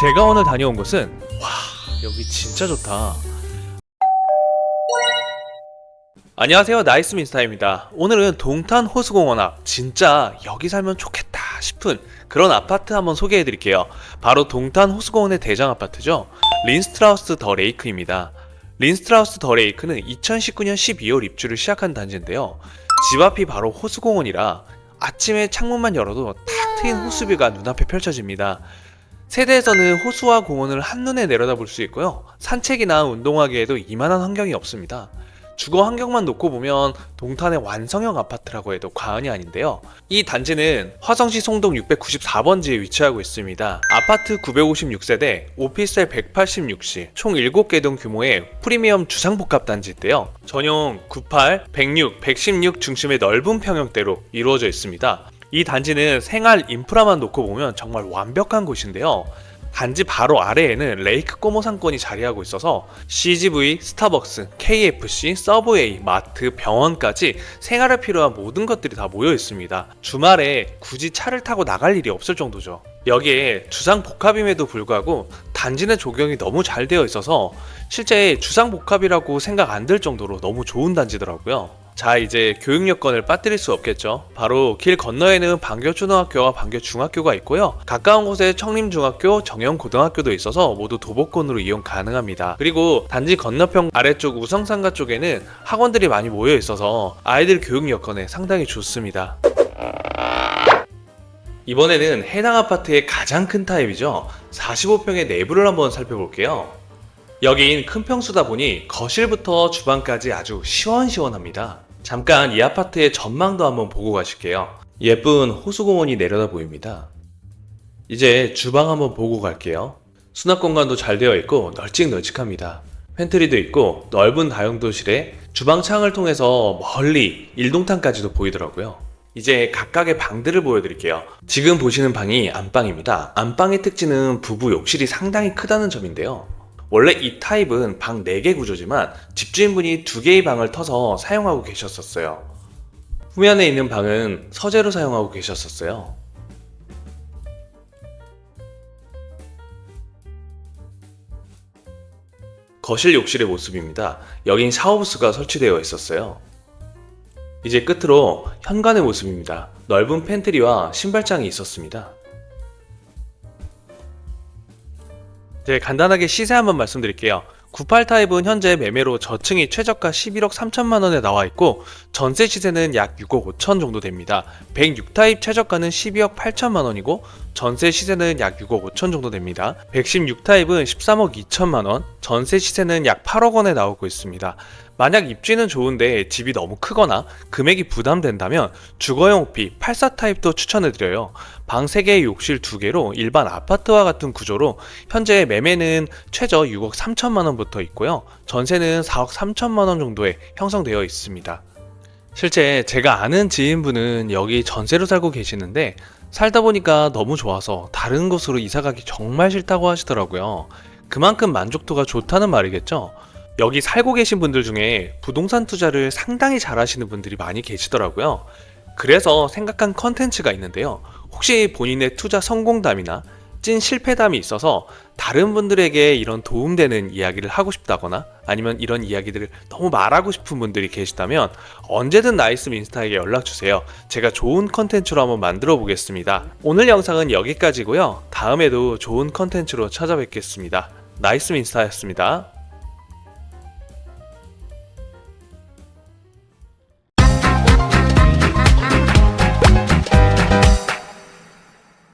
제가 오늘 다녀온 곳은 와 여기 진짜 좋다. 안녕하세요 나이스 민스타입니다. 오늘은 동탄 호수공원 앞 진짜 여기 살면 좋겠다 싶은 그런 아파트 한번 소개해 드릴게요. 바로 동탄 호수공원의 대장 아파트죠. 린스트라우스 더 레이크입니다. 린스트라우스 더 레이크는 2019년 12월 입주를 시작한 단지인데요. 집 앞이 바로 호수공원이라 아침에 창문만 열어도 탁 트인 호수뷰가 눈앞에 펼쳐집니다. 세대에서는 호수와 공원을 한눈에 내려다볼 수 있고요. 산책이나 운동하기에도 이만한 환경이 없습니다. 주거 환경만 놓고 보면 동탄의 완성형 아파트라고 해도 과언이 아닌데요. 이 단지는 화성시 송동 694번지에 위치하고 있습니다. 아파트 956세대, 오피스텔 186실, 총 7개 동 규모의 프리미엄 주상복합 단지인데요. 전용 98, 106, 116 중심의 넓은 평형대로 이루어져 있습니다. 이 단지는 생활 인프라만 놓고 보면 정말 완벽한 곳인데요. 단지 바로 아래에는 레이크 꼬모 상권이 자리하고 있어서 CGV, 스타벅스, KFC, 서브웨이, 마트, 병원까지 생활에 필요한 모든 것들이 다 모여 있습니다. 주말에 굳이 차를 타고 나갈 일이 없을 정도죠. 여기에 주상 복합임에도 불구하고 단지 내 조경이 너무 잘 되어 있어서 실제 주상 복합이라고 생각 안 들 정도로 너무 좋은 단지더라고요. 자 이제 교육 여건을 빠뜨릴 수 없겠죠. 바로 길 건너에는 방교초등학교와 방교중학교가 있고요. 가까운 곳에 청림중학교 정영고등학교도 있어서 모두 도보권으로 이용 가능합니다. 그리고 단지 건너편 아래쪽 우성상가 쪽에는 학원들이 많이 모여 있어서 아이들 교육 여건에 상당히 좋습니다. 이번에는 해당 아파트의 가장 큰 타입이죠. 45평의 내부를 한번 살펴볼게요 여긴 큰 평수다 보니 거실부터 주방까지 아주 시원시원합니다. 잠깐 이 아파트의 전망도 한번 보고 가실게요. 예쁜 호수공원이 내려다 보입니다. 이제 주방 한번 보고 갈게요. 수납 공간도 잘 되어 있고 널찍널찍합니다. 팬트리도 있고 넓은 다용도실에 주방 창을 통해서 멀리 일동탄까지도 보이더라고요. 이제 각각의 방들을 보여드릴게요. 지금 보시는 방이 안방입니다. 안방의 특징은 부부 욕실이 상당히 크다는 점인데요. 원래 이 타입은 방 4개 구조지만 집주인분이 2개의 방을 터서 사용하고 계셨었어요. 후면에 있는 방은 서재로 사용하고 계셨었어요. 거실 욕실의 모습입니다. 여긴 샤워부스가 설치되어 있었어요. 이제 끝으로 현관의 모습입니다. 넓은 팬트리와 신발장이 있었습니다. 네, 간단하게 시세 한번 말씀드릴게요. 98 타입은 현재 매매로 저층이 최저가 11억 3천만 원에 나와 있고 전세 시세는 약 6억 5천 정도 됩니다. 106 타입 최저가는 12억 8천만 원이고 전세 시세는 약 6억 5천 정도 됩니다. 116 타입은 13억 2천만 원, 전세 시세는 약 8억 원에 나오고 있습니다. 만약 입지는 좋은데 집이 너무 크거나 금액이 부담된다면 주거용 오피 84 타입도 추천해드려요. 방 3개, 욕실 2개로 일반 아파트와 같은 구조로 현재 매매는 최저 6억 3천만 원부터 있고요. 전세는 4억 3천만 원 정도에 형성되어 있습니다. 실제 제가 아는 지인분은 여기 전세로 살고 계시는데 살다 보니까 너무 좋아서 다른 곳으로 이사 가기 정말 싫다고 하시더라고요. 그만큼 만족도가 좋다는 말이겠죠. 여기 살고 계신 분들 중에 부동산 투자를 상당히 잘 하시는 분들이 많이 계시더라고요. 그래서 생각한 컨텐츠가 있는데요. 혹시 본인의 투자 성공담이나 찐 실패담이 있어서 다른 분들에게 이런 도움되는 이야기를 하고 싶다거나 아니면 이런 이야기들을 너무 말하고 싶은 분들이 계시다면 언제든 나이스 민스타에게 연락주세요. 제가 좋은 컨텐츠로 한번 만들어 보겠습니다. 오늘 영상은 여기까지고요. 다음에도 좋은 컨텐츠로 찾아뵙겠습니다. 나이스 민스타였습니다.